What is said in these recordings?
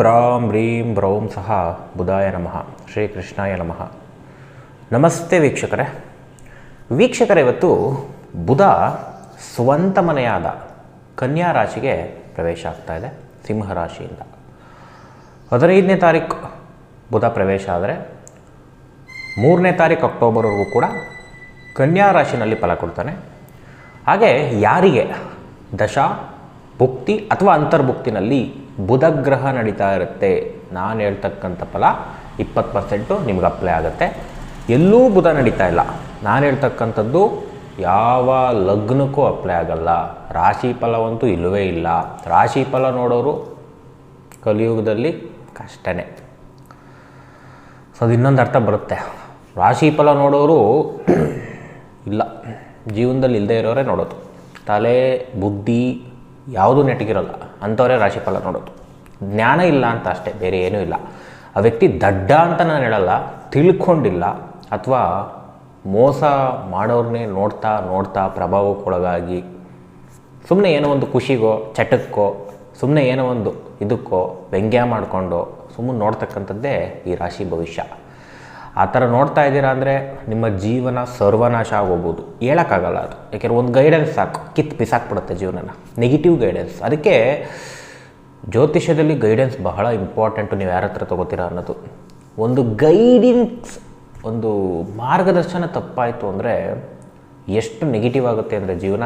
ಬ್ರಾಂ ಬ್ರೀಂ ಬ್ರೌಂ ಸಹ ಬುಧಾಯ ನಮಃ ಶ್ರೀಕೃಷ್ಣಾಯ ನಮಃ ನಮಸ್ತೆ ವೀಕ್ಷಕರೇ. ವೀಕ್ಷಕರೇ, ಇವತ್ತು ಬುಧ ಸ್ವಂತ ಮನೆಯಾದ ಕನ್ಯಾ ರಾಶಿಗೆ ಪ್ರವೇಶ ಆಗ್ತಾ ಇದೆ, ಸಿಂಹ ರಾಶಿಯಿಂದ. ಹದಿನೈದನೇ ತಾರೀಕು ಬುಧ ಪ್ರವೇಶ ಆದರೆ, ಮೂರನೇ ತಾರೀಕು ಅಕ್ಟೋಬರ್ವರೆಗೂ ಕೂಡ ಕನ್ಯಾ ರಾಶಿನಲ್ಲಿ ಫಲ ಕೊಡ್ತಾನೆ. ಹಾಗೆ ಯಾರಿಗೆ ದಶ, ಭುಕ್ತಿ ಅಥವಾ ಅಂತರ್ಭುಕ್ತಿನಲ್ಲಿ ಬುಧ ಗ್ರಹ ನಡೀತಾ ಇರುತ್ತೆ. ನಾನು ಹೇಳ್ತಕ್ಕಂಥ ಫಲ ಇಪ್ಪತ್ತು ಪರ್ಸೆಂಟು ನಿಮ್ಗೆ ಅಪ್ಲೈ ಆಗುತ್ತೆ. ಎಲ್ಲೂ ಬುಧ ನಡೀತಾ ಇಲ್ಲ. ನಾನು ಹೇಳ್ತಕ್ಕಂಥದ್ದು ಯಾವ ಲಗ್ನಕ್ಕೂ ಅಪ್ಲೈ ಆಗಲ್ಲ. ರಾಶಿ ಫಲವಂತೂ ಇಲ್ಲವೇ ಇಲ್ಲ. ರಾಶಿ ಫಲ ನೋಡೋರು ಕಲಿಯುಗದಲ್ಲಿ ಕಷ್ಟನೇ. ಸೊ ಅದು ಇನ್ನೊಂದು ಅರ್ಥ ಬರುತ್ತೆ. ರಾಶಿ ಫಲ ನೋಡೋರು ಇಲ್ಲ. ಜೀವನದಲ್ಲಿ ಇಲ್ಲದೆ ಇರೋರೇ ನೋಡೋದು. ತಲೆ, ಬುದ್ಧಿ ಯಾವುದೂ ನೆಟ್ಟಿಗಿರೋಲ್ಲ. ಅಂಥವರೇ ರಾಶಿ ಫಲ ನೋಡೋದು. ಜ್ಞಾನ ಇಲ್ಲ ಅಂತ ಅಷ್ಟೇ, ಬೇರೆ ಏನೂ ಇಲ್ಲ. ಆ ವ್ಯಕ್ತಿ ದಡ್ಡ ಅಂತ ನಾನು ಹೇಳಲ್ಲ, ತಿಳ್ಕೊಂಡಿಲ್ಲ, ಅಥವಾ ಮೋಸ ಮಾಡೋರನ್ನೇ ನೋಡ್ತಾ ನೋಡ್ತಾ ಪ್ರಭಾವಕ್ಕೊಳಗಾಗಿ ಸುಮ್ಮನೆ ಏನೋ ಒಂದು ಖುಷಿಗೋ, ಚಟಕ್ಕೋ ಸುಮ್ಮನೆ ಏನೋ ಒಂದು ಇದಕ್ಕೋ ವ್ಯಂಗ್ಯ ಮಾಡಿಕೊಂಡು ಸುಮ್ಮನೆ ನೋಡ್ತಕ್ಕಂಥದ್ದೇ ಈ ರಾಶಿ ಭವಿಷ್ಯ. ಆ ಥರ ನೋಡ್ತಾ ಇದ್ದೀರಾ ಅಂದರೆ ನಿಮ್ಮ ಜೀವನ ಸರ್ವನಾಶ ಆಗೋಗ್ಬೋದು. ಹೇಳೋಕ್ಕಾಗಲ್ಲ ಅದು. ಯಾಕೆಂದ್ರೆ ಒಂದು ಗೈಡೆನ್ಸ್ ಸಾಕು. ಕಿತ್ತು ಬಿಸಾಕ್ಬಿಡುತ್ತೆ ಜೀವನನ. ನೆಗೆಟಿವ್ ಗೈಡೆನ್ಸ್ ಅದಕ್ಕೆ ಜ್ಯೋತಿಷ್ಯದಲ್ಲಿ ಗೈಡೆನ್ಸ್ ಬಹಳ ಇಂಪಾರ್ಟೆಂಟು ನೀವು ಯಾರ ಹತ್ರ ತೊಗೋತೀರಾ ಅನ್ನೋದು. ಒಂದು ಗೈಡೆನ್ಸ್ ಒಂದು ಮಾರ್ಗದರ್ಶನ ತಪ್ಪಾಯಿತು ಅಂದರೆ ಎಷ್ಟು ನೆಗೆಟಿವ್ ಆಗುತ್ತೆ ಅಂದರೆ ಜೀವನ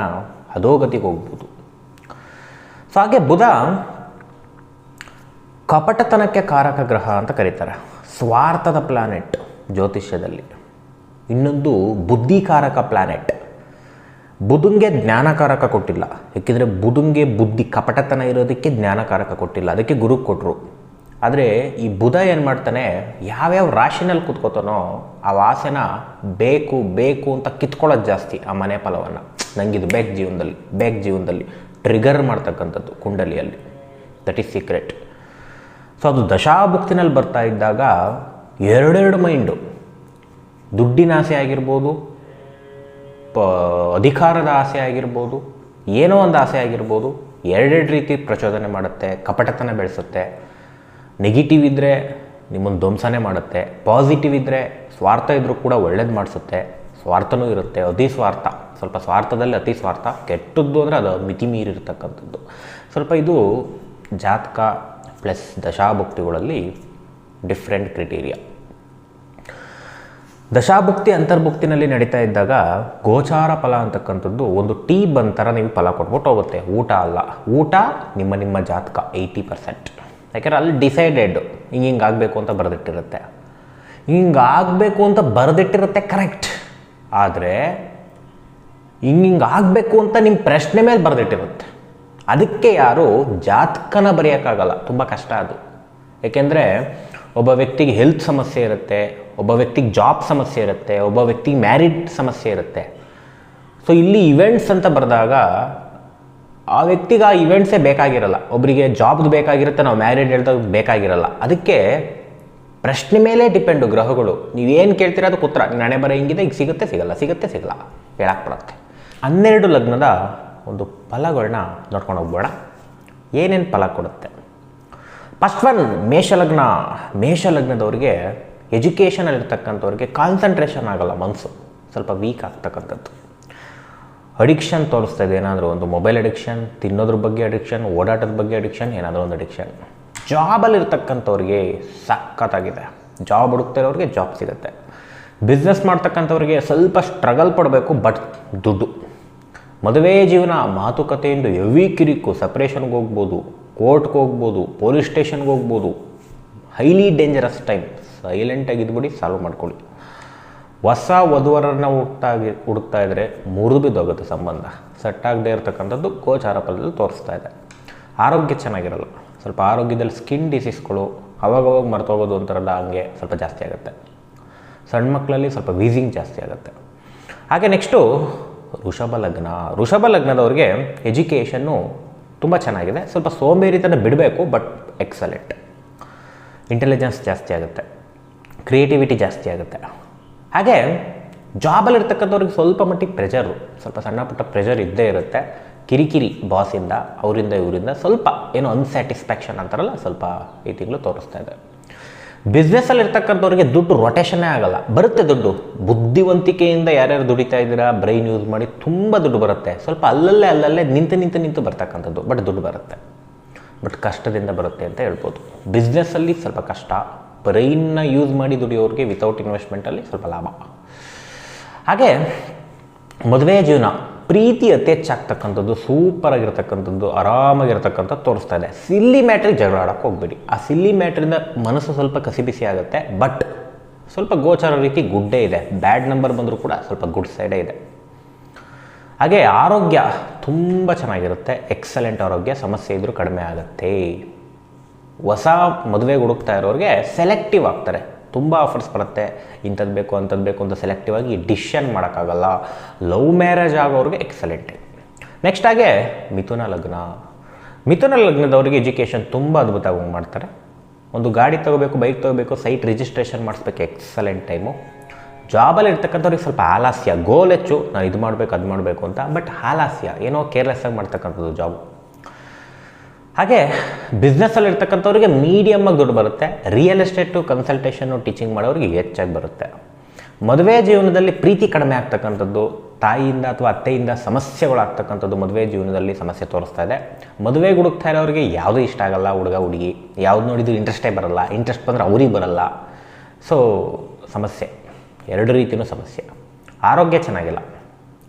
ಅಧೋಗತಿಗೆ ಹೋಗ್ಬೋದು. ಸೊ ಹಾಗೆ ಬುಧ ಕಪಟತನಕ್ಕೆ ಕಾರಕ ಗ್ರಹ ಅಂತ ಕರೀತಾರೆ. ಸ್ವಾರ್ಥದ ಪ್ಲಾನೆಟ್ ಜ್ಯೋತಿಷ್ಯದಲ್ಲಿ. ಇನ್ನೊಂದು ಬುದ್ಧಿಕಾರಕ ಪ್ಲಾನೆಟ್ ಬುದುಂಗೆ ಜ್ಞಾನಕಾರಕ ಕೊಟ್ಟಿಲ್ಲ. ಯಾಕೆಂದರೆ ಬುದುಂಗೆ ಬುದ್ಧಿ ಕಪಟತನ ಇರೋದಕ್ಕೆ ಜ್ಞಾನಕಾರಕ ಕೊಟ್ಟಿಲ್ಲ. ಅದಕ್ಕೆ ಗುರು ಕೊಟ್ಟರು ಆದರೆ ಈ ಬುಧ ಏನು ಮಾಡ್ತಾನೆ? ಯಾವ್ಯಾವ ರಾಶಿನಲ್ಲಿ ಕೂತ್ಕೋತಾನೋ ಆ ವಾಸನ ಬೇಕು ಬೇಕು ಅಂತ ಕಿತ್ಕೊಳ್ಳೋದು ಜಾಸ್ತಿ ಆ ಮನೆ ಫಲವನ್ನು. ನನಗಿದು ಬೇಕು ಜೀವನದಲ್ಲಿ ಬೇಕು ಜೀವನದಲ್ಲಿ. ಟ್ರಿಗರ್ ಮಾಡ್ತಕ್ಕಂಥದ್ದು ಕುಂಡಲಿಯಲ್ಲಿ. ದಟ್ ಈಸ್ ಸೀಕ್ರೆಟ್ ಸೊ ಅದು ದಶಾಭುಕ್ತಿನಲ್ಲಿ ಬರ್ತಾ ಇದ್ದಾಗ ಎರಡೆರಡು ಮೈಂಡು. ದುಡ್ಡಿನ ಆಸೆ ಆಗಿರ್ಬೋದು, ಪ, ಅಧಿಕಾರದ ಆಸೆ ಆಗಿರ್ಬೋದು, ಏನೋ ಒಂದು ಆಸೆ ಆಗಿರ್ಬೋದು, ಎರಡೆರಡು ರೀತಿ ಪ್ರಚೋದನೆ ಮಾಡುತ್ತೆ, ಕಪಟತನ ಬೆಳೆಸುತ್ತೆ. ನೆಗೆಟಿವ್ ಇದ್ದರೆ ನಿಮ್ಮನ್ನು ಧ್ವಂಸನೇ ಮಾಡುತ್ತೆ, ಪಾಸಿಟಿವ್ ಇದ್ದರೆ ಸ್ವಾರ್ಥ ಇದ್ದರೂ ಕೂಡ ಒಳ್ಳೇದು ಮಾಡಿಸುತ್ತೆ, ಸ್ವಾರ್ಥನೂ ಇರುತ್ತೆ, ಅತಿ ಸ್ವಾರ್ಥ. ಸ್ವಲ್ಪ ಸ್ವಾರ್ಥದಲ್ಲಿ ಅತಿ ಸ್ವಾರ್ಥ, ಕೆಟ್ಟದ್ದು ಅಂದರೆ ಅದು ಮಿತಿ ಮೀರಿರ್ತಕ್ಕಂಥದ್ದು. ಸ್ವಲ್ಪ ಇದು ಜಾತಕ ಪ್ಲಸ್ ದಶಾಭುಕ್ತಿಗಳಲ್ಲಿ ಡಿಫ್ರೆಂಟ್ ಕ್ರಿಟೀರಿಯಾ ದಶಾಭುಕ್ತಿ, ಅಂತರ್ಭುಕ್ತಿನಲ್ಲಿ ನಡೀತಾ ಇದ್ದಾಗ ಗೋಚಾರ ಫಲ ಅಂತಕ್ಕಂಥದ್ದು ಒಂದು ಟೀ ಬಂದ ಥರ ನೀವು ಫಲ ಕೊಟ್ಬಿಟ್ಟು ಹೋಗುತ್ತೆ. ಊಟ ಅಲ್ಲ. ಊಟ ನಿಮ್ಮ ನಿಮ್ಮ ಜಾತಕ ಏಯ್ಟಿ ಪರ್ಸೆಂಟ್ ಯಾಕೆಂದ್ರೆ ಅಲ್ಲಿ ಡಿಸೈಡೆಡ್ ಹಿಂಗೆ ಹಿಂಗೆ ಆಗಬೇಕು ಅಂತ ಬರೆದಿಟ್ಟಿರುತ್ತೆ. ಹಿಂಗೆ ಆಗಬೇಕು ಅಂತ ಬರೆದಿಟ್ಟಿರುತ್ತೆ ಕರೆಕ್ಟ್ ಆದರೆ ಹಿಂಗೆ ಹಿಂಗೆ ಆಗಬೇಕು ಅಂತ ನಿಮ್ಮ ಪ್ರಶ್ನೆ ಮೇಲೆ ಬರೆದಿಟ್ಟಿರುತ್ತೆ. ಅದಕ್ಕೆ ಯಾರು ಜಾತಕನ ಬರೆಯೋಕ್ಕಾಗಲ್ಲ. ತುಂಬ ಕಷ್ಟ ಅದು. ಏಕೆಂದರೆ ಒಬ್ಬ ವ್ಯಕ್ತಿಗೆ ಹೆಲ್ತ್ ಸಮಸ್ಯೆ ಇರುತ್ತೆ, ಒಬ್ಬ ವ್ಯಕ್ತಿಗೆ ಜಾಬ್ ಸಮಸ್ಯೆ ಇರುತ್ತೆ, ಒಬ್ಬ ವ್ಯಕ್ತಿಗೆ ಮ್ಯಾರಿಡ್ ಸಮಸ್ಯೆ ಇರುತ್ತೆ. ಸೊ ಇಲ್ಲಿ ಇವೆಂಟ್ಸ್ ಅಂತ ಬರೆದಾಗ ಆ ವ್ಯಕ್ತಿಗೆ ಆ ಇವೆಂಟ್ಸೇ ಬೇಕಾಗಿರಲ್ಲ. ಒಬ್ಬರಿಗೆ ಜಾಬ್ದು ಬೇಕಾಗಿರುತ್ತೆ, ನಾವು ಮ್ಯಾರಿಡ್ ಹೇಳ್ದಾಗ ಬೇಕಾಗಿರಲ್ಲ. ಅದಕ್ಕೆ ಪ್ರಶ್ನೆ ಮೇಲೆ ಡಿಪೆಂಡು ಗ್ರಹಗಳು. ನೀವೇನು ಕೇಳ್ತೀರ ಅದಕ್ಕೆ ಉತ್ತರ. ನಾಳೆ ಬರೋ ಹಿಂಗಿದೆ, ಈಗ ಸಿಗುತ್ತೆ, ಸಿಗಲ್ಲ ಸಿಗುತ್ತೆ, ಸಿಗಲ್ಲ. ಹೇಳಕ್ಕೆ ಬರುತ್ತೆ ಹನ್ನೆರಡು ಲಗ್ನದ ಒಂದು ಫಲಗಳನ್ನ ನೋಡ್ಕೊಂಡು ಹೋಗ್ಬೋಣ ಏನೇನು ಫಲ ಕೊಡುತ್ತೆ? ಫಸ್ಟ್ ಒನ್ ಮೇಷಲಗ್ನ, ಮೇಷಲಗ್ನದವ್ರಿಗೆ ಎಜುಕೇಷನಲ್ಲಿರ್ತಕ್ಕಂಥವ್ರಿಗೆ ಕಾನ್ಸಂಟ್ರೇಷನ್ ಆಗಲ್ಲ ಮನಸ್ಸು ಸ್ವಲ್ಪ ವೀಕ್ ಆಗ್ತಕ್ಕಂಥದ್ದು. ಅಡಿಕ್ಷನ್ ತೋರಿಸ್ತಾ ಇದೆ, ಏನಾದರೂ ಒಂದು ಮೊಬೈಲ್ ಅಡಿಕ್ಷನ್ ತಿನ್ನೋದ್ರ ಬಗ್ಗೆ ಅಡಿಕ್ಷನ್ ಓಡಾಟದ ಬಗ್ಗೆ ಅಡಿಕ್ಷನ್ ಏನಾದರೂ ಒಂದು ಅಡಿಕ್ಷನ್ ಜಾಬಲ್ಲಿರ್ತಕ್ಕಂಥವ್ರಿಗೆ ಸಖತ್ತಾಗಿದೆ. ಜಾಬ್ ಹುಡುಕ್ತಿರೋರಿಗೆ ಜಾಬ್ ಸಿಗುತ್ತೆ. ಬಿಸ್ನೆಸ್ ಮಾಡ್ತಕ್ಕಂಥವ್ರಿಗೆ ಸ್ವಲ್ಪ ಸ್ಟ್ರಗಲ್ ಪಡಬೇಕು ಬಟ್ ದುಡ್ಡು. ಮದುವೆ ಜೀವನ ಮಾತುಕತೆಯಿಂದ ಎವಿ ಕಿರಿಕು ಸಪ್ರೇಷನ್ಗೆ ಹೋಗ್ಬೋದು. ಕೋರ್ಟ್ಗೆ ಹೋಗ್ಬೋದು, ಪೊಲೀಸ್ ಸ್ಟೇಷನ್ಗೆ ಹೋಗ್ಬೋದು, ಹೈಲಿ ಡೇಂಜರಸ್ ಟೈಮ್. ಸೈಲೆಂಟಾಗಿ ಇದ್ಬಿಡಿ, ಸಾಲ್ವ್ ಮಾಡ್ಕೊಳ್ಳಿ. ಹೊಸ ವಧುವರನ್ನು ಹುಟ್ಟಾಗಿ, ಹುಡುಕ್ತಾ ಇದ್ದರೆ ಮುರಿದು ಬಿದ್ದೋಗುತ್ತೆ ಸಂಬಂಧ. ಸೆಟ್ ಆಗದೆ ಇರತಕ್ಕಂಥದ್ದು ಗೋಚಾರ ಫಲದಲ್ಲಿ ತೋರಿಸ್ತಾ ಇದೆ. ಆರೋಗ್ಯ ಚೆನ್ನಾಗಿರಲ್ಲ. ಸ್ವಲ್ಪ ಆರೋಗ್ಯದಲ್ಲಿ ಸ್ಕಿನ್ ಡಿಸೀಸ್ಗಳು ಅವಾಗವಾಗ ಮರ್ತೋಗೋದು ಅಂತಾರಲ್ಲ ಹಂಗೆ ಸ್ವಲ್ಪ ಜಾಸ್ತಿ ಆಗುತ್ತೆ. ಸಣ್ಣ ಮಕ್ಕಳಲ್ಲಿ ಸ್ವಲ್ಪ ವೀಸಿಂಗ್ ಜಾಸ್ತಿ ಆಗುತ್ತೆ. ಹಾಗೆ ನೆಕ್ಸ್ಟು ಋಷಭ ಲಗ್ನ. ಋಷಭ ಲಗ್ನದವ್ರಿಗೆ ಎಜುಕೇಷನ್ನು ತುಂಬ ಚೆನ್ನಾಗಿದೆ. ಸ್ವಲ್ಪ ಸೋಂಬೇರಿತನ ಬಿಡಬೇಕು ಬಟ್ ಎಕ್ಸಲೆಂಟ್ ಇಂಟೆಲಿಜೆನ್ಸ್ ಜಾಸ್ತಿ ಆಗುತ್ತೆ. ಕ್ರಿಯೇಟಿವಿಟಿ ಜಾಸ್ತಿ ಆಗುತ್ತೆ. ಹಾಗೆ ಜಾಬಲ್ಲಿರ್ತಕ್ಕಂಥವ್ರಿಗೆ ಸ್ವಲ್ಪ ಮಟ್ಟಿಗೆ ಪ್ರೆಷರು ಸ್ವಲ್ಪ ಸಣ್ಣ ಪುಟ್ಟ ಪ್ರೆಷರ್ ಇದ್ದೇ ಇರುತ್ತೆ. ಕಿರಿಕಿರಿ ಬಾಸಿಂದ ಅವರಿಂದ, ಇವರಿಂದ ಸ್ವಲ್ಪ ಏನೋ ಅನ್ಸ್ಯಾಟಿಸ್ಫ್ಯಾಕ್ಷನ್ ಅಂತಾರಲ್ಲ, ಸ್ವಲ್ಪ ಈ ತಿಂಗಳು ತೋರಿಸ್ತಾ ಇದೆ. ಬಿಸ್ನೆಸ್ಸಲ್ಲಿ ಇರ್ತಕ್ಕಂಥವ್ರಿಗೆ ದುಡ್ಡು ರೊಟೇಷನ್ನೇ ಆಗಲ್ಲ. ಬರುತ್ತೆ ದುಡ್ಡು. ಬುದ್ಧಿವಂತಿಕೆಯಿಂದ ಯಾರ್ಯಾರು ದುಡಿತಾ ಇದ್ದೀರಾ ಬ್ರೈನ್ ಯೂಸ್ ಮಾಡಿ ತುಂಬ ದುಡ್ಡು ಬರುತ್ತೆ. ಸ್ವಲ್ಪ ಅಲ್ಲಲ್ಲೇ ಅಲ್ಲಲ್ಲೇ ನಿಂತು ನಿಂತು ನಿಂತು ಬರ್ತಕ್ಕಂಥದ್ದು ಬಟ್ ದುಡ್ಡು ಬರುತ್ತೆ. ಬಟ್ ಕಷ್ಟದಿಂದ ಬರುತ್ತೆ ಅಂತ ಹೇಳ್ಬೋದು. ಬಿಸ್ನೆಸ್ಸಲ್ಲಿ ಸ್ವಲ್ಪ ಕಷ್ಟ ಬ್ರೈನ್ನ ಯೂಸ್ ಮಾಡಿ ದುಡಿಯೋರಿಗೆ ವಿತೌಟ್ ಇನ್ವೆಸ್ಟ್ಮೆಂಟಲ್ಲಿ ಸ್ವಲ್ಪ ಲಾಭ. ಹಾಗೆ ಮದುವೆ ಜೀವನ. ಪ್ರೀತಿ ಅತಿ ಹೆಚ್ಚಾಗ್ತಕ್ಕಂಥದ್ದು ಸೂಪರ್ ಆಗಿರ್ತಕ್ಕಂಥದ್ದು ಆರಾಮಾಗಿರ್ತಕ್ಕಂಥದ್ದು ತೋರಿಸ್ತಾ ಇದೆ. ಸಿಲ್ಲಿ ಮ್ಯಾಟ್ರಿಗೆ ಜಗಳ ಆಡೋಕ್ಕೆ ಹೋಗ್ಬೇಡಿ. ಆ ಸಿಲ್ಲಿ ಮ್ಯಾಟ್ರಿಂದ ಮನಸ್ಸು ಸ್ವಲ್ಪ ಕಸಿಬಿಸಿ ಆಗುತ್ತೆ ಬಟ್ ಸ್ವಲ್ಪ ಗೋಚಾರ ರೀತಿ ಗುಡ್ಡೇ ಇದೆ. ಬ್ಯಾಡ್ ನಂಬರ್ ಬಂದರೂ ಕೂಡ ಸ್ವಲ್ಪ ಗುಡ್ ಸೈಡೇ ಇದೆ. ಹಾಗೆ ಆರೋಗ್ಯ ತುಂಬ ಚೆನ್ನಾಗಿರುತ್ತೆ. ಎಕ್ಸಲೆಂಟ್ ಆರೋಗ್ಯ, ಸಮಸ್ಯೆ ಇದ್ದರೂ ಕಡಿಮೆ ಆಗುತ್ತೆ. ಹೊಸ ಮದುವೆಗೆ ಹುಡುಕ್ತಾ ಇರೋರಿಗೆ ಸೆಲೆಕ್ಟಿವ್ ಆಗ್ತಾರೆ. ತುಂಬ ಆಫರ್ಸ್ ಬರುತ್ತೆ. ಇಂಥದ್ದು ಬೇಕು ಅಂಥದ್ದು ಬೇಕು ಅಂತ ಸೆಲೆಕ್ಟಿವ್ ಆಗಿ ಡಿಶನ್ ಮಾಡೋಕ್ಕಾಗಲ್ಲ. ಲವ್ ಮ್ಯಾರೇಜ್ ಆಗೋರಿಗೆ ಎಕ್ಸಲೆಂಟ್ ನೆಕ್ಸ್ಟ್ ಹಾಗೆ ಮಿಥುನ ಲಗ್ನ. ಮಿಥುನ ಲಗ್ನದವ್ರಿಗೆ ಎಜುಕೇಷನ್ ತುಂಬ ಅದ್ಭುತವಾಗಿ ಮಾಡ್ತಾರೆ. ಒಂದು ಗಾಡಿ ತೊಗೋಬೇಕು ಬೈಕ್ ತೊಗೋಬೇಕು ಸೈಟ್ ರಿಜಿಸ್ಟ್ರೇಷನ್ ಮಾಡಿಸ್ಬೇಕು ಎಕ್ಸಲೆಂಟ್ ಟೈಮು ಜಾಬಲ್ಲಿ ಇರ್ತಕ್ಕಂಥವ್ರಿಗೆ ಸ್ವಲ್ಪ ಆಲಾಸ್ಯ ಗೋಲ್ ಹೆಚ್ಚು, ನಾನು ಇದು ಮಾಡಬೇಕು, ಅದು ಮಾಡಬೇಕು ಅಂತ ಬಟ್ ಆಲಾಸ್ಯ, ಏನೋ ಕೇರ್ಲೆಸ್ ಆಗಿ ಮಾಡ್ತಕ್ಕಂಥದ್ದು ಜಾಬ್ ಹಾಗೆ ಬಿಸ್ನೆಸ್ಸಲ್ಲಿ ಇರ್ತಕ್ಕಂಥವ್ರಿಗೆ ಮೀಡಿಯಮ್ಮಾಗಿ ದುಡ್ಡು ಬರುತ್ತೆ. ರಿಯಲ್ ಎಸ್ಟೇಟು ಕನ್ಸಲ್ಟೇಷನು ಟೀಚಿಂಗ್ ಮಾಡೋರಿಗೆ ಹೆಚ್ಚಾಗಿ ಬರುತ್ತೆ. ಮದುವೆ ಜೀವನದಲ್ಲಿ ಪ್ರೀತಿ ಕಡಿಮೆ ಆಗ್ತಕ್ಕಂಥದ್ದು, ತಾಯಿಯಿಂದ ಅಥವಾ ಅತ್ತೆಯಿಂದ ಸಮಸ್ಯೆಗಳಾಗ್ತಕ್ಕಂಥದ್ದು ಮದುವೆ ಜೀವನದಲ್ಲಿ ಸಮಸ್ಯೆ ತೋರಿಸ್ತಾ ಇದೆ. ಮದುವೆ ಹುಡುಕ್ತಾ ಇರೋರಿಗೆ ಯಾವುದೂ ಇಷ್ಟ ಆಗಲ್ಲ, ಹುಡುಗ, ಹುಡುಗಿ. ಯಾವ್ದು ನೋಡಿದ್ರು ಇಂಟ್ರೆಸ್ಟೇ ಬರಲ್ಲ ಇಂಟ್ರೆಸ್ಟ್ ಬಂದರೆ ಅವ್ರಿಗೆ ಬರಲ್ಲ. ಸೊ ಸಮಸ್ಯೆ. ಎರಡು ರೀತಿಯೂ ಸಮಸ್ಯೆ. ಆರೋಗ್ಯ ಚೆನ್ನಾಗಿಲ್ಲ.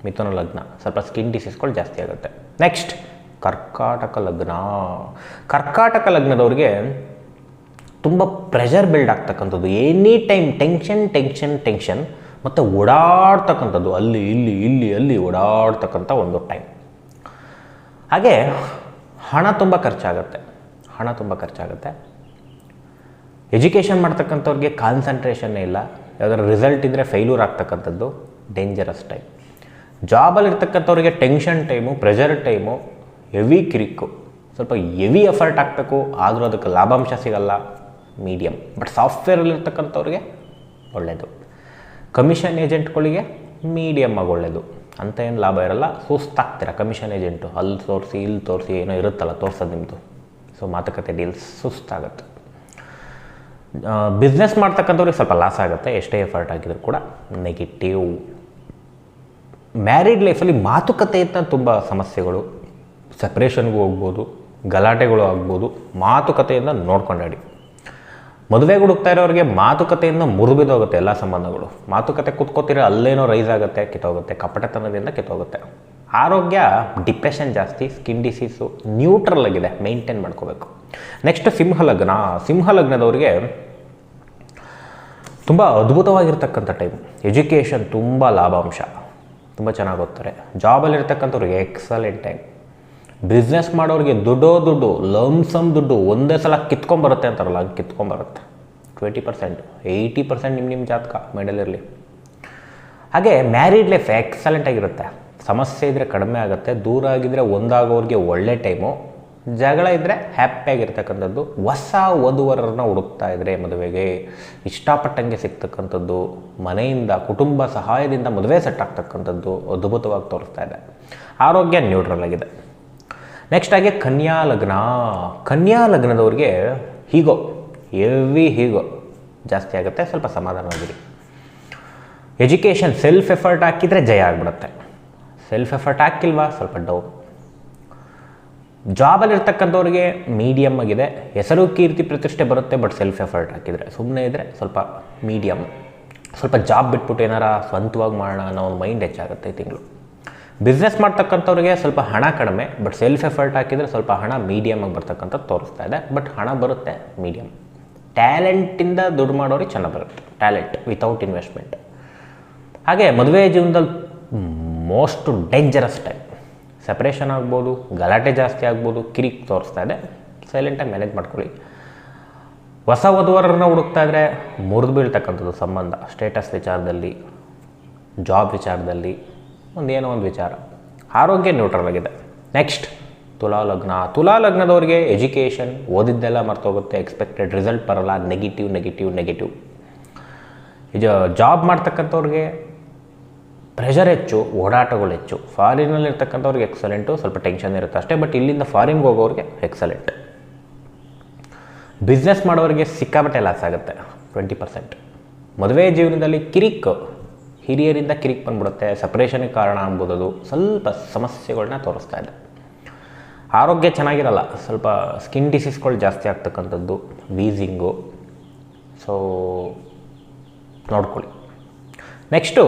ಮಿಥುನ ಲಗ್ನ. ಸ್ವಲ್ಪ ಸ್ಕಿನ್ ಡಿಸೀಸ್ಗಳು ಜಾಸ್ತಿ ಆಗುತ್ತೆ. ನೆಕ್ಸ್ಟ್ ಕರ್ಕಾಟಕ ಲಗ್ನ. ಕರ್ಕಾಟಕ ಲಗ್ನದವ್ರಿಗೆ ತುಂಬ ಪ್ರೆಷರ್ ಬಿಲ್ಡ್ ಆಗ್ತಕ್ಕಂಥದ್ದು. Any time tension tension tension ಮತ್ತು ಓಡಾಡ್ತಕ್ಕಂಥದ್ದು. ಅಲ್ಲಿ, ಇಲ್ಲಿ ಇಲ್ಲಿ, ಅಲ್ಲಿ ಓಡಾಡ್ತಕ್ಕಂಥ ಒಂದು ಟೈಮ್ ಹಾಗೆ ಹಣ ತುಂಬ ಖರ್ಚಾಗುತ್ತೆ. ಹಣ ತುಂಬ ಖರ್ಚಾಗುತ್ತೆ. ಎಜುಕೇಷನ್ ಮಾಡ್ತಕ್ಕಂಥವ್ರಿಗೆ ಕಾನ್ಸಂಟ್ರೇಷನ್ನೇ ಇಲ್ಲ. ಯಾವ್ದಾದ್ರು ರಿಸಲ್ಟ್ ಇದ್ದರೆ ಫೇಲ್ಯೂರ್ ಆಗ್ತಕ್ಕಂಥದ್ದು dangerous time ಜಾಬಲ್ಲಿರ್ತಕ್ಕಂಥವ್ರಿಗೆ tension time pressure time heavy ಕ್ರಿಕ್ಕು ಸ್ವಲ್ಪ ಹೆವಿ ಎಫರ್ಟ್ ಹಾಕಬೇಕು. ಆದರೂ ಅದಕ್ಕೆ ಲಾಭಾಂಶ ಸಿಗಲ್ಲ. ಮೀಡಿಯಮ್ ಬಟ್ ಸಾಫ್ಟ್ವೇರಲ್ಲಿರ್ತಕ್ಕಂಥವ್ರಿಗೆ ಒಳ್ಳೆಯದು ಕಮಿಷನ್ ಏಜೆಂಟ್ಗಳಿಗೆ ಮೀಡಿಯಮ್ ಆಗಿ ಒಳ್ಳೆಯದು ಅಂತ ಏನು ಲಾಭ ಇರಲ್ಲ. ಸುಸ್ತಾಗ್ತೀರ ಕಮಿಷನ್ ಏಜೆಂಟು. ಅಲ್ಲಿ ತೋರಿಸಿ, ಇಲ್ಲಿ ತೋರಿಸಿ ಏನೋ ಇರುತ್ತಲ್ಲ, ತೋರಿಸೋದು ನಿಮ್ಮದು ಸೊ ಮಾತುಕತೆ ಡೀಲ್ಸ್ ಸುಸ್ತಾಗುತ್ತೆ. ಬಿಸ್ನೆಸ್ ಮಾಡ್ತಕ್ಕಂಥವ್ರಿಗೆ ಸ್ವಲ್ಪ ಲಾಸ್ ಆಗುತ್ತೆ. ಎಷ್ಟೇ ಎಫರ್ಟ್ ಆಗಿದ್ರು ಕೂಡ ನೆಗೆಟಿವ್ ಮ್ಯಾರಿಡ್ ಲೈಫಲ್ಲಿ ಮಾತುಕತೆ ಅಂತ ತುಂಬ ಸಮಸ್ಯೆಗಳು. ಸಪ್ರೇಷನ್ಗೂ ಹೋಗ್ಬೋದು, ಗಲಾಟೆಗಳು ಆಗ್ಬೋದು, ಮಾತುಕತೆಯಿಂದ ನೋಡ್ಕೊಂಡಾಡಿ. ಮದುವೆಗೆ ಹುಡುಕ್ತಾ ಇರೋರಿಗೆ ಮಾತುಕತೆಯಿಂದ ಮುರಿಬಿದೋಗುತ್ತೆ ಎಲ್ಲ ಸಂಬಂಧಗಳು. ಮಾತುಕತೆ ಕೂತ್ಕೋತೀರ ಅಲ್ಲೇನೋ ರೈಸ್ ಆಗುತ್ತೆ, ಕಿತ್ತೋಗುತ್ತೆ, ಕಪಟತನದಿಂದ ಕಿತ್ತೋಗುತ್ತೆ. ಆರೋಗ್ಯ ಡಿಪ್ರೆಷನ್ ಜಾಸ್ತಿ ಸ್ಕಿನ್ ಡಿಸೀಸು ನ್ಯೂಟ್ರಲ್ ಆಗಿದೆ ಮೇಂಟೈನ್ ಮಾಡ್ಕೋಬೇಕು. ನೆಕ್ಸ್ಟ್ ಸಿಂಹ ಲಗ್ನ. ಸಿಂಹ ಲಗ್ನದವ್ರಿಗೆ ತುಂಬ ಅದ್ಭುತವಾಗಿರ್ತಕ್ಕಂಥ ಟೈಮ್ ಎಜುಕೇಷನ್ ತುಂಬ ಲಾಭಾಂಶ. ತುಂಬ ಚೆನ್ನಾಗಿ ಓದ್ತಾರೆ. ಜಾಬಲ್ಲಿರ್ತಕ್ಕಂಥವ್ರಿಗೆ ಎಕ್ಸಲೆಂಟ್ ಟೈಮ್ ಬಿಸ್ನೆಸ್ ಮಾಡೋರಿಗೆ ದುಡ್ಡೋ ದುಡ್ಡು ಲಮ್ಸಮ್ ದುಡ್ಡು ಒಂದೇ ಸಲ ಕಿತ್ಕೊಂಬರುತ್ತೆ ಅಂತಾರಲ್ಲ, ಹಂಗೆ ಕಿತ್ಕೊಂಬರುತ್ತೆ. ಟ್ವೆಂಟಿ ಪರ್ಸೆಂಟ್ ಏಯ್ಟಿ ಪರ್ಸೆಂಟ್ ನಿಮ್ಮ ನಿಮ್ಮ ಜಾತಕ ಮೈಂಡಲ್ಲಿರಲಿ ಹಾಗೆ ಮ್ಯಾರಿಡ್ ಲೈಫ್ ಎಕ್ಸಲೆಂಟ್ ಆಗಿರುತ್ತೆ. ಸಮಸ್ಯೆ ಇದ್ದರೆ ಕಡಿಮೆ ಆಗುತ್ತೆ, ದೂರ ಆಗಿದ್ದರೆ ಒಂದಾಗೋರಿಗೆ ಒಳ್ಳೆ ಟೈಮು ಜಗಳ ಇದ್ದರೆ ಹ್ಯಾಪಿಯಾಗಿರ್ತಕ್ಕಂಥದ್ದು ಹೊಸ ವಧುವರರನ್ನ ಹುಡುಕ್ತಾ ಇದ್ದರೆ ಮದುವೆಗೆ ಇಷ್ಟಪಟ್ಟಂಗೆ ಸಿಗ್ತಕ್ಕಂಥದ್ದು, ಮನೆಯಿಂದ, ಕುಟುಂಬ ಸಹಾಯದಿಂದ ಮದುವೆ ಸೆಟ್ ಆಗ್ತಕ್ಕಂಥದ್ದು ಅದ್ಭುತವಾಗಿ ತೋರಿಸ್ತಾ ಇದೆ. ಆರೋಗ್ಯ ನ್ಯೂಟ್ರಲ್ ಆಗಿದೆ. ನೆಕ್ಸ್ಟ್ ಆಗಿ ಕನ್ಯಾ ಲಗ್ನ ಕನ್ಯಾ ಲಗ್ನದವ್ರಿಗೆ ಹೀಗೋ ಎವಿ ಹೀಗೋ. ಜಾಸ್ತಿ ಆಗುತ್ತೆ, ಸ್ವಲ್ಪ ಸಮಾಧಾನವಾಗಿರಿ ಎಜುಕೇಷನ್ ಸೆಲ್ಫ್ ಎಫರ್ಟ್ ಹಾಕಿದರೆ ಜಯ ಆಗಿಬಿಡುತ್ತೆ. ಸೆಲ್ಫ್ ಎಫರ್ಟ್ ಹಾಕಿಲ್ವಾ, ಸ್ವಲ್ಪ ಡೌ ಜಾಬಲ್ಲಿರ್ತಕ್ಕಂಥವ್ರಿಗೆ ಮೀಡಿಯಮ್ ಆಗಿದೆ. ಹೆಸರು, ಕೀರ್ತಿ, ಪ್ರತಿಷ್ಠೆ ಬರುತ್ತೆ ಬಟ್ ಸೆಲ್ಫ್ ಎಫರ್ಟ್ ಹಾಕಿದರೆ. ಸುಮ್ಮನೆ ಇದ್ದರೆ ಸ್ವಲ್ಪ ಮೀಡಿಯಮ್ ಸ್ವಲ್ಪ ಜಾಬ್ ಬಿಟ್ಬಿಟ್ಟು ಏನಾರ ಸ್ವಂತವಾಗಿ ಮಾಡೋಣ ಅನ್ನೋ ಒಂದು ಮೈಂಡ್ ಹೆಚ್ಚಾಗುತ್ತೆ ಈ ತಿಂಗಳು. ಬಿಸ್ನೆಸ್ ಮಾಡ್ತಕ್ಕಂಥವ್ರಿಗೆ ಸ್ವಲ್ಪ ಹಣ ಕಡಿಮೆ ಬಟ್ ಸೆಲ್ಫ್ ಎಫರ್ಟ್ ಹಾಕಿದರೆ ಸ್ವಲ್ಪ ಹಣ ಮೀಡಿಯಮ್ ಆಗಿ ಬರ್ತಕ್ಕಂಥದ್ದು ತೋರಿಸ್ತಾ ಇದೆ. ಬಟ್ ಹಣ ಬರುತ್ತೆ ಮೀಡಿಯಮ್ ಟ್ಯಾಲೆಂಟಿಂದ ದುಡ್ಡು ಮಾಡೋರಿಗೆ ಚೆನ್ನಾಗಿ ಬರುತ್ತೆ. ಟ್ಯಾಲೆಂಟ್ ವಿತೌಟ್ ಇನ್ವೆಸ್ಟ್ಮೆಂಟ್ ಹಾಗೆ ಮದುವೆ ಜೀವನದಲ್ಲಿ ಮೋಸ್ಟ್ ಡೇಂಜರಸ್ ಟೈಮ್ ಸಪ್ರೇಷನ್ ಆಗ್ಬೋದು, ಗಲಾಟೆ ಜಾಸ್ತಿ ಆಗ್ಬೋದು ಕಿರಿಕ್ ತೋರಿಸ್ತಾ ಇದೆ. ಸೈಲೆಂಟಾಗಿ ಮ್ಯಾನೇಜ್ ಮಾಡ್ಕೊಳ್ಳಿ. ಹೊಸ ವಧುವರನ್ನ ಹುಡುಕ್ತಾ ಇದ್ದರೆ ಮುರಿದು ಬೀಳ್ತಕ್ಕಂಥದ್ದು ಸಂಬಂಧ. ಸ್ಟೇಟಸ್ ವಿಚಾರದಲ್ಲಿ ಜಾಬ್ ವಿಚಾರದಲ್ಲಿ ಒಂದು ಏನೋ ಒಂದು ವಿಚಾರ. ಆರೋಗ್ಯ ನ್ಯೂಟ್ರಲ್ ಆಗಿದೆ. ನೆಕ್ಸ್ಟ್ ತುಲಾ ಲಗ್ನ. ತುಲಾ ಲಗ್ನದವ್ರಿಗೆ ಎಜುಕೇಷನ್ ಓದಿದ್ದೆಲ್ಲ ಮರ್ತೋಗುತ್ತೆ. ಎಕ್ಸ್ಪೆಕ್ಟೆಡ್ ರಿಸಲ್ಟ್ ಬರಲ್ಲ. ನೆಗೆಟಿವ್ ನೆಗೆಟಿವ್ ನೆಗೆಟಿವ್ ಇದು ಜಾಬ್ ಮಾಡ್ತಕ್ಕಂಥವ್ರಿಗೆ ಪ್ರೆಷರ್ ಹೆಚ್ಚು, ಓಡಾಟಗಳು ಹೆಚ್ಚು. ಫಾರಿನಲ್ಲಿ ಇರ್ತಕ್ಕಂಥವ್ರಿಗೆ ಎಕ್ಸಲೆಂಟು ಸ್ವಲ್ಪ ಟೆನ್ಷನ್ ಇರುತ್ತೆ ಅಷ್ಟೇ ಬಟ್ ಇಲ್ಲಿಂದ ಫಾರಿನ್ಗೆ ಹೋಗೋರಿಗೆ ಎಕ್ಸಲೆಂಟ್ ಬಿಸ್ನೆಸ್ ಮಾಡೋರಿಗೆ ಸಿಕ್ಕಾಪಟ್ಟೆ ಲಾಸ್ ಆಗುತ್ತೆ. ಟ್ವೆಂಟಿ ಪರ್ಸೆಂಟ್ ಮದುವೆ ಜೀವನದಲ್ಲಿ ಕಿರಿಕ್. ಹಿರಿಯರಿಂದ ಕಿರಿಕ್ ಬಂದ್ಬಿಡುತ್ತೆ ಸಪ್ರೇಷನ್ಗೆ ಕಾರಣ ಆಗ್ಬೋದು ಸ್ವಲ್ಪ ಸಮಸ್ಯೆಗಳನ್ನ ತೋರಿಸ್ತಾ ಇದೆ. ಆರೋಗ್ಯ ಚೆನ್ನಾಗಿರಲ್ಲ, ಸ್ವಲ್ಪ ಸ್ಕಿನ್ ಡಿಸೀಸ್ಗಳು ಜಾಸ್ತಿ ಆಗ್ತಕ್ಕಂಥದ್ದು ವೀಸಿಂಗು ಸೊ ನೋಡ್ಕೊಳ್ಳಿ. ನೆಕ್ಸ್ಟು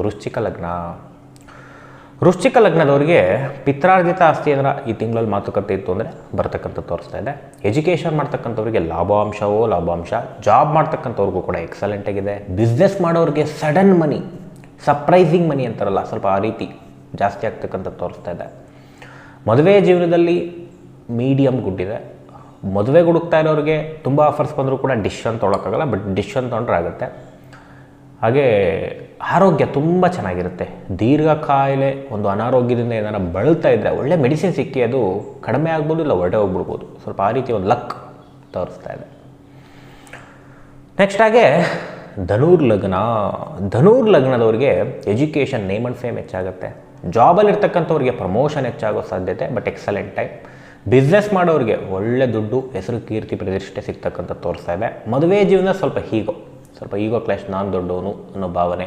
ವೃಶ್ಚಿಕ ಲಗ್ನ. ವೃಶ್ಚಿಕ ಲಗ್ನದವರಿಗೆ ಪಿತ್ರಾರ್ಜಿತ ಆಸ್ತಿ ಅಂದ್ರೆ ಈ ತಿಂಗಳಲ್ಲಿ ಮಾತುಕತೆ ಇತ್ತು ಅಂದರೆ ಬರ್ತಕ್ಕಂಥ ತೋರಿಸ್ತಾ ಇದೆ. ಎಜುಕೇಷನ್ ಮಾಡ್ತಕ್ಕಂಥವ್ರಿಗೆ ಲಾಭಾಂಶವೋ ಲಾಭಾಂಶ ಜಾಬ್ ಮಾಡ್ತಕ್ಕಂಥವ್ರಿಗೂ ಕೂಡ ಎಕ್ಸಲೆಂಟ್ ಆಗಿದೆ. ಬಿಸ್ನೆಸ್ ಮಾಡೋರಿಗೆ ಸಡನ್ ಮನಿ ಸರ್ಪ್ರೈಸಿಂಗ್ ಮನಿ ಅಂತಾರಲ್ಲ, ಸ್ವಲ್ಪ ಆ ರೀತಿ ಜಾಸ್ತಿ ಆಗ್ತಕ್ಕಂಥ ತೋರಿಸ್ತಾ ಇದೆ. ಮದುವೆ ಜೀವನದಲ್ಲಿ ಮೀಡಿಯಮ್ ಗುಡ್ ಇದೆ ಮದುವೆ ಹುಡುಕ್ತಾ ಇರೋರಿಗೆ ತುಂಬ ಆಫರ್ಸ್ ಬಂದರೂ ಕೂಡ ಡಿಶ್ ಅಂತ ತೊಗೊಳಕ್ಕಾಗಲ್ಲ ಬಟ್ ಡಿಶ್ ತೊಗೊಂಡ್ರೆ ಆಗುತ್ತೆ. ಹಾಗೆ ಆರೋಗ್ಯ ತುಂಬ ಚೆನ್ನಾಗಿರುತ್ತೆ. ದೀರ್ಘ ಕಾಯಿಲೆ ಒಂದು ಅನಾರೋಗ್ಯದಿಂದ ಏನಾರ ಬಳಲ್ತಾ ಇದ್ದರೆ ಒಳ್ಳೆ ಮೆಡಿಸಿನ್ ಸಿಕ್ಕಿ ಅದು ಕಡಿಮೆ ಆಗ್ಬೋದು ಇಲ್ಲ ಹೊರಟೆ ಹೋಗ್ಬಿಡ್ಬೋದು. ಸ್ವಲ್ಪ ಆ ರೀತಿ ಒಂದು ಲಕ್ ತೋರಿಸ್ತಾ ಇದೆ. ನೆಕ್ಸ್ಟ್ ಹಾಗೆ ಧನೂರ್ ಲಗ್ನ. ಧನೂರ್ ಲಗ್ನದವ್ರಿಗೆ ಎಜುಕೇಷನ್ ನೇಮ್ ಅಂಡ್ ಫೇಮ್ ಹೆಚ್ಚಾಗುತ್ತೆ. ಜಾಬಲ್ಲಿರ್ತಕ್ಕಂಥವ್ರಿಗೆ ಪ್ರಮೋಷನ್ ಹೆಚ್ಚಾಗೋ ಸಾಧ್ಯತೆ ಬಟ್ ಎಕ್ಸಲೆಂಟ್ ಟೈಪ್ ಬಿಸ್ನೆಸ್ ಮಾಡೋರಿಗೆ ಒಳ್ಳೆ ದುಡ್ಡು, ಹೆಸರು ಕೀರ್ತಿ, ಪ್ರತಿಷ್ಠೆ ಸಿಗ್ತಕ್ಕಂಥ ತೋರಿಸ್ತಾ ಇದೆ. ಮದುವೆ ಜೀವನ ಸ್ವಲ್ಪ ಹೀಗೋ. ಸ್ವಲ್ಪ ಈಗೋ ಕ್ಲಾಶ್ ನಾನು ದೊಡ್ಡವನು ಅನ್ನೋ ಭಾವನೆ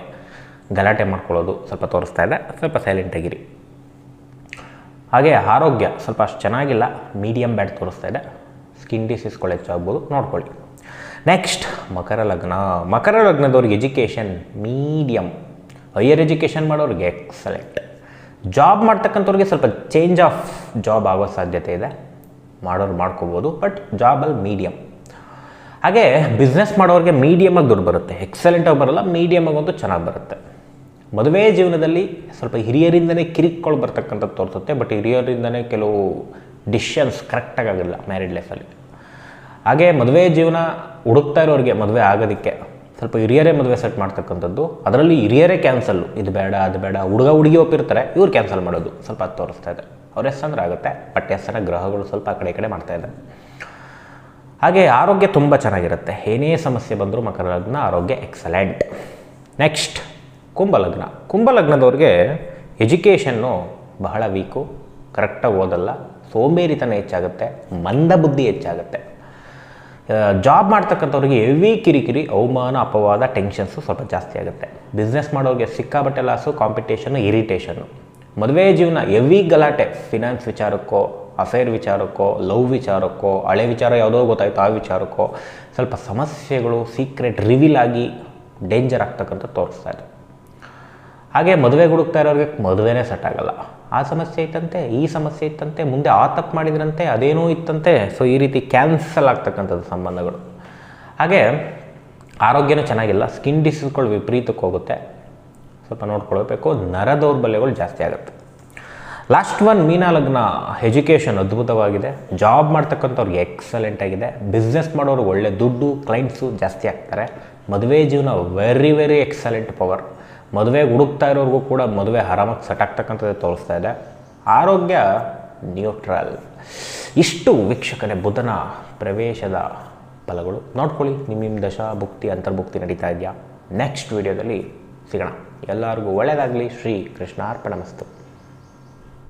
ಗಲಾಟೆ ಮಾಡ್ಕೊಳ್ಳೋದು ಸ್ವಲ್ಪ ತೋರಿಸ್ತಾ ಇದೆ. ಸ್ವಲ್ಪ ಸೈಲೆಂಟಾಗಿರಿ ಹಾಗೆ ಆರೋಗ್ಯ ಸ್ವಲ್ಪ ಅಷ್ಟು ಚೆನ್ನಾಗಿಲ್ಲ. ಮೀಡಿಯಮ್ ಬ್ಯಾಡ್ ತೋರಿಸ್ತಾ ಇದೆ. ಸ್ಕಿನ್ ಡಿಸೀಸ್ಗಳು ಹೆಚ್ಚಾಗ್ಬೋದು ನೋಡ್ಕೊಳ್ಳಿ. ನೆಕ್ಸ್ಟ್ ಮಕರ ಲಗ್ನ. ಮಕರ ಲಗ್ನದವ್ರಿಗೆ ಎಜುಕೇಷನ್ ಮೀಡಿಯಮ್ ಹೈಯರ್ ಎಜುಕೇಷನ್ ಮಾಡೋರಿಗೆ ಎಕ್ಸಲೆಂಟ್ ಜಾಬ್ ಮಾಡ್ತಕ್ಕಂಥವ್ರಿಗೆ ಸ್ವಲ್ಪ ಚೇಂಜ್ ಆಫ್ ಜಾಬ್ ಆಗೋ ಸಾಧ್ಯತೆ ಇದೆ. ಮಾಡೋರು ಮಾಡ್ಕೋಬೋದು ಬಟ್ ಜಾಬಲ್ಲಿ ಮೀಡಿಯಮ್ ಹಾಗೆ ಬಿಸ್ನೆಸ್ ಮಾಡೋರಿಗೆ ಮೀಡಿಯಮಾಗಿ ದುಡ್ಡು ಬರುತ್ತೆ. ಎಕ್ಸಲೆಂಟಾಗಿ ಬರಲ್ಲ ಮೀಡಿಯಮಾಗಂತೂ ಚೆನ್ನಾಗಿ ಬರುತ್ತೆ. ಮದುವೆ ಜೀವನದಲ್ಲಿ ಸ್ವಲ್ಪ ಹಿರಿಯರಿಂದನೇ ಕಿರಿಕ್ಗಳು ಬರ್ತಕ್ಕಂಥದ್ದು ತೋರಿಸುತ್ತೆ ಬಟ್ ಹಿರಿಯರಿಂದನೇ ಕೆಲವು ಡಿಸಿಷನ್ಸ್ ಕರೆಕ್ಟಾಗಿ ಆಗಿಲ್ಲ ಮ್ಯಾರಿಡ್ ಲೈಫಲ್ಲಿ ಹಾಗೆ ಮದುವೆ ಜೀವನ ಹುಡುಕ್ತಾ ಇರೋರಿಗೆ ಮದುವೆ ಆಗೋದಕ್ಕೆ ಸ್ವಲ್ಪ ಹಿರಿಯರೇ ಮದುವೆ ಸೆಟ್ ಮಾಡ್ತಕ್ಕಂಥದ್ದು, ಅದರಲ್ಲಿ ಹಿರಿಯರೇ ಕ್ಯಾನ್ಸಲ್ಲು ಇದು ಬೇಡ, ಅದು ಬೇಡ, ಹುಡುಗ ಹುಡುಗಿ ಒಪ್ಪಿರ್ತಾರೆ, ಇವ್ರು ಕ್ಯಾನ್ಸಲ್ ಮಾಡೋದು. ಸ್ವಲ್ಪ ಅದು ತೋರಿಸ್ತಾ ಇದೆ. ಅವ್ರ ಹೆಸಂದ್ರೆ ಆಗುತ್ತೆ ಬಟ್ ಹೆಸರ ಗ್ರಹಗಳು ಸ್ವಲ್ಪ ಆ ಕಡೆ ಕಡೆ ಮಾಡ್ತಾ ಇದೆ. ಹಾಗೆ ಆರೋಗ್ಯ ತುಂಬ ಚೆನ್ನಾಗಿರುತ್ತೆ. ಏನೇ ಸಮಸ್ಯೆ ಬಂದರೂ ಮಕರ ಲಗ್ನ, ಆರೋಗ್ಯ ಎಕ್ಸಲೆಂಟ್ ನೆಕ್ಸ್ಟ್ ಕುಂಭಲಗ್ನ ಕುಂಭಲಗ್ನದವ್ರಿಗೆ ಎಜುಕೇಷನ್ನು ಬಹಳ ವೀಕು ಕರೆಕ್ಟಾಗಿ ಓದಲ್ಲ. ಸೋಮೇರಿತನ ಹೆಚ್ಚಾಗುತ್ತೆ ಮಂದಬುದ್ಧಿ ಹೆಚ್ಚಾಗುತ್ತೆ. ಜಾಬ್ ಮಾಡ್ತಕ್ಕಂಥವ್ರಿಗೆ ಹೆವಿ ಕಿರಿಕಿರಿ, ಅವಮಾನ, ಅಪವಾದ ಟೆನ್ಷನ್ಸು ಸ್ವಲ್ಪ ಜಾಸ್ತಿ ಆಗುತ್ತೆ. ಬಿಸ್ನೆಸ್ ಮಾಡೋರಿಗೆ ಸಿಕ್ಕಾಬಟ್ಟೆ ಲಾಸು ಕಾಂಪಿಟೇಷನ್ನು ಇರಿಟೇಷನ್ನು ಮದುವೆ ಜೀವನ ಹೆವಿ ಗಲಾಟೆ ಫಿನಾನ್ಸ್ ವಿಚಾರಕ್ಕೋ ಅಫೇರ್ ವಿಚಾರಕ್ಕೋ, ಲವ್ ವಿಚಾರಕ್ಕೋ, ಹಳೆ ವಿಚಾರ ಯಾವುದೋ ಗೊತ್ತಾಯ್ತು, ಆ ವಿಚಾರಕ್ಕೋ ಸ್ವಲ್ಪ ಸಮಸ್ಯೆಗಳು ಸೀಕ್ರೆಟ್ ರಿವೀಲ್ ಆಗಿ ಡೇಂಜರ್ ಆಗ್ತಕ್ಕಂಥ ತೋರಿಸ್ತಾ ಇದೆ. ಹಾಗೆ ಮದುವೆ ಹುಡುಕ್ತಾ ಇರೋರಿಗೆ ಮದುವೆನೇ ಸೆಟ್ ಆಗಲ್ಲ. ಆ ಸಮಸ್ಯೆ ಇತ್ತಂತೆ, ಈ ಸಮಸ್ಯೆ ಇತ್ತಂತೆ, ಮುಂದೆ ಆ ತಪ್ಪು ಮಾಡಿದ್ರಂತೆ, ಅದೇನೋ ಇತ್ತಂತೆ ಸೊ ಈ ರೀತಿ ಕ್ಯಾನ್ಸಲ್ ಆಗ್ತಕ್ಕಂಥದ್ದು ಸಂಬಂಧಗಳು. ಹಾಗೆ ಆರೋಗ್ಯನೂ ಚೆನ್ನಾಗಿಲ್ಲ ಸ್ಕಿನ್ ಡಿಸೀಸ್ಗಳು ವಿಪರೀತಕ್ಕೆ ಹೋಗುತ್ತೆ. ಸ್ವಲ್ಪ ನೋಡ್ಕೊಳ್ಬೇಕು ನರ ದೌರ್ಬಲ್ಯಗಳು ಜಾಸ್ತಿ ಆಗುತ್ತೆ. ಲಾಸ್ಟ್ ಒನ್ ಮೀನಾ ಲಗ್ನ ಎಜುಕೇಷನ್ ಅದ್ಭುತವಾಗಿದೆ. ಜಾಬ್ ಮಾಡ್ತಕ್ಕಂಥವ್ರಿಗೆ ಎಕ್ಸಲೆಂಟ್ ಆಗಿದೆ. ಬಿಸ್ನೆಸ್ ಮಾಡೋರು ಒಳ್ಳೆ ದುಡ್ಡು ಕ್ಲೈಂಟ್ಸು ಜಾಸ್ತಿ ಆಗ್ತಾರೆ. ಮದುವೆ ಜೀವನ ವೆರಿ ವೆರಿ ಎಕ್ಸಲೆಂಟ್ ಪವರ್ ಮದುವೆಗೆ ಹುಡುಕ್ತಾ ಇರೋರಿಗೂ ಕೂಡ ಮದುವೆ ಆರಾಮಾಗಿ ಸೆಟ್ ಆಗ್ತಕ್ಕಂಥದ್ದು ತೋರಿಸ್ತಾ ಇದೆ. ಆರೋಗ್ಯ ನ್ಯೂಟ್ರಲ್ ಇಷ್ಟು ವೀಕ್ಷಕನೇ ಬುಧನ ಪ್ರವೇಶದ ಫಲಗಳು. ನೋಡ್ಕೊಳ್ಳಿ ನಿಮ್ಮ ನಿಮ್ಮ ದಶ ಭುಕ್ತಿ ಅಂತರ್ಭುಕ್ತಿ ನಡೀತಾ ಇದೆಯಾ? ನೆಕ್ಸ್ಟ್ ವಿಡಿಯೋದಲ್ಲಿ ಸಿಗೋಣ. ಎಲ್ಲರಿಗೂ ಒಳ್ಳೆಯದಾಗಲಿ ಶ್ರೀ ಕೃಷ್ಣಾರ್ಪಣ ಮಸ್ತು.